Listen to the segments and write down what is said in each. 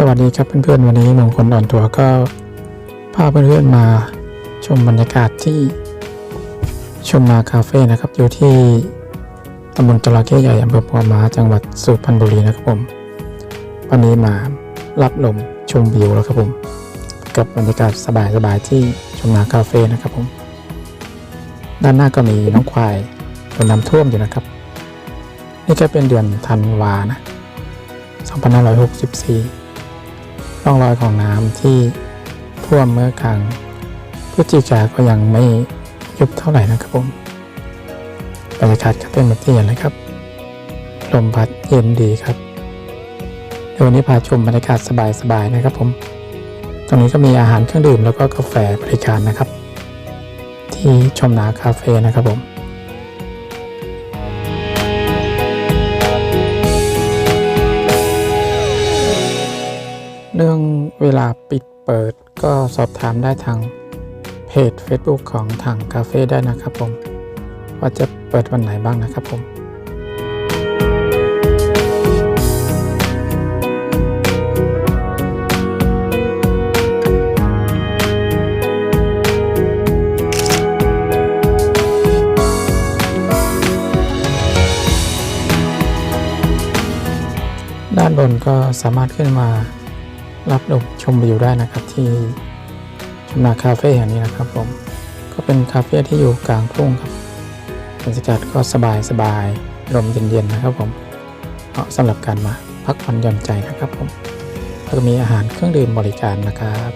สวัสดีครับเพื่อนๆ วันนี้มงคลอ่อนตัวก็พาเพื่อนๆมาชมบรรยากาศที่ชมนาคาเฟ่นะครับ อยู่ที่ตำบลจระเข้ใหญ่อำเภอปอมาจังหวัดสุพรรณบุรีนะครับผม วันนี้มารับลมชมวิวแล้วครับผม กับบรรยากาศสบายๆที่ชมนาคาเฟ่นะครับผม ด้านหน้าก็มีน้องควายโดนน้ำท่วมอยู่นะครับ นี่ก็เป็นเดือนธันวานะ2564 ร่องรอยของน้ำที่ท่วมเมื่อกลางพฤศจิกาก็ยังไม่ยุบเท่าไหร่นะครับผมบรรยากาศก็เป็นแบบที่เห็นเลยครับลมพัดเย็นดีครับเดี๋ยววันนี้พาชมบรรยากาศสบายๆนะครับ ผม ตรงนี้ก็มีอาหารเครื่องดื่มแล้วก็กาแฟบริการนะครับ ที่ชมนาคาเฟ่นะครับผม ลาปิดเปิดก็สอบถามได้ทางเพจ Facebook ของทางคาเฟ่ได้นะครับผม ว่าจะเปิดวันไหนบ้างนะครับผมด้านบนก็สามารถขึ้นมา รับลมชมวิวได้นะครับที่ชมนาคาเฟ่แห่งนี้นะครับผมก็เป็นคาเฟ่ที่อยู่กลางทุ่งครับบรรยากาศก็สบายสบายลมเย็นๆนะครับผมเหมาะสำหรับการมาพักผ่อนหย่อนใจนะครับผมแล้วก็มีอาหารเครื่องดื่มบริการนะครับ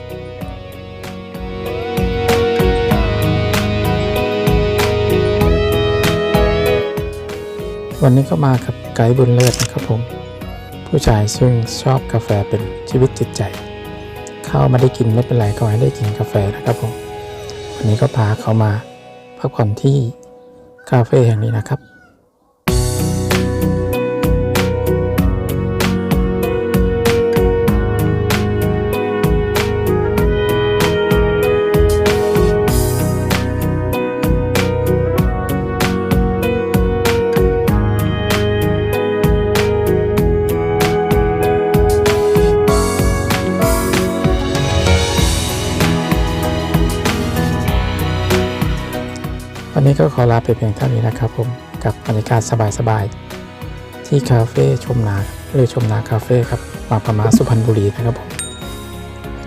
วันนี้ก็มากับไกด์บุญเลิศนะครับผม ผู้ชายซึ่งชอบกาแฟเป็นชีวิตจิตใจ เข้ามาได้กินไม่เป็นไรก็ให้ได้กินกาแฟนะครับผมวันนี้ก็พาเขามาพักผ่อนที่คาเฟ่แห่งนี้นะครับ วันนี้ก็ขอลาไปเพียงเท่านี้นะครับผมกับบรรยากาศสบายๆ ที่คาเฟ่ชมนาหรือชมนาคาเฟ่ครับมาประมาสุพรรณบุรีนะครับผม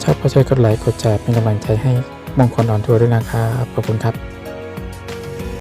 ชอบก็ช่วยกดไลค์กดแชร์เป็นกำลังใจให้มงคลออนทัวร์ด้วยนะครับขอบคุณครับ